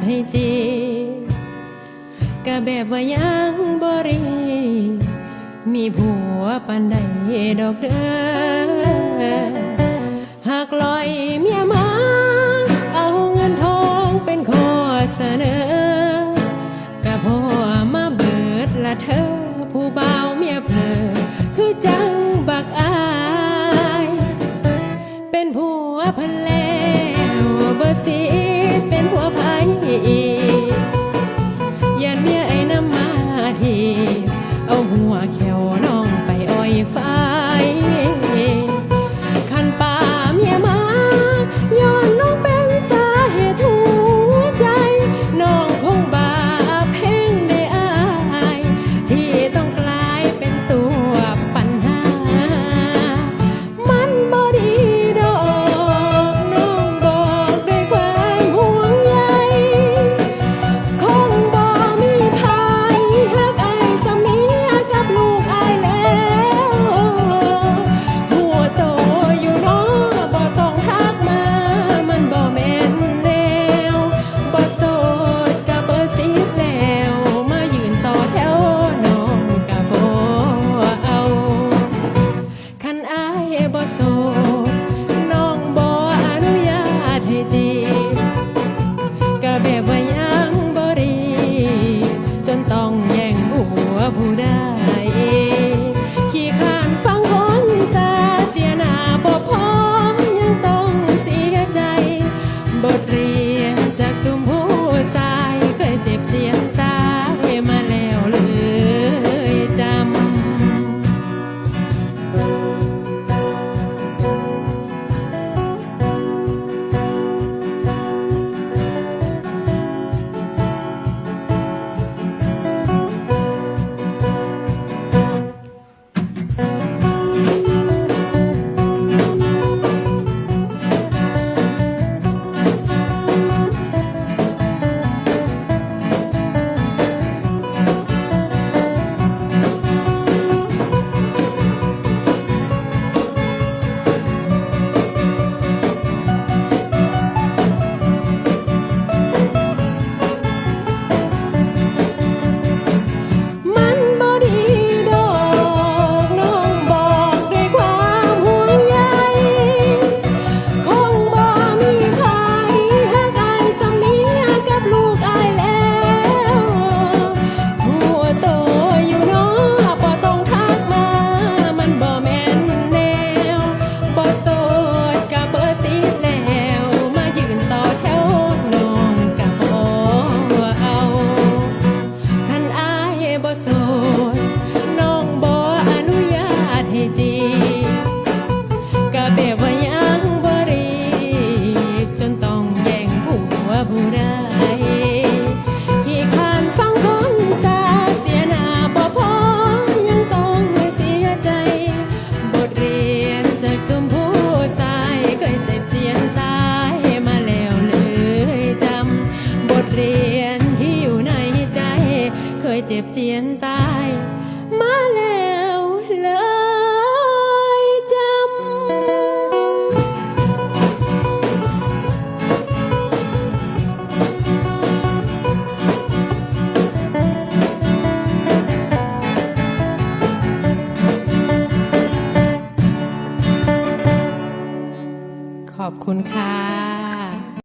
ดให้จีกะแบบว่ายังบรี มีผัวปันใดดอกเด้อหากลอยเมียมา เอาเงินทองเป็นข้อเสนอ กะพ่อมาเบิดละเธอ a. ให้จีก็เปียบว่ายังบรีบจนต้องแย่งผัวผู้ใดขี้คานฟังคนซาเสียหน้าบ่พอยังต้องเสียใจ บทเรียนจากซุผู้ชายเคยเจ็บเจียนตายมาแล้วเลยจำบทเรียนที่อยู่ในใจ เคยเจ็บเจียนตาย มาแล ขอบคุณค่ะ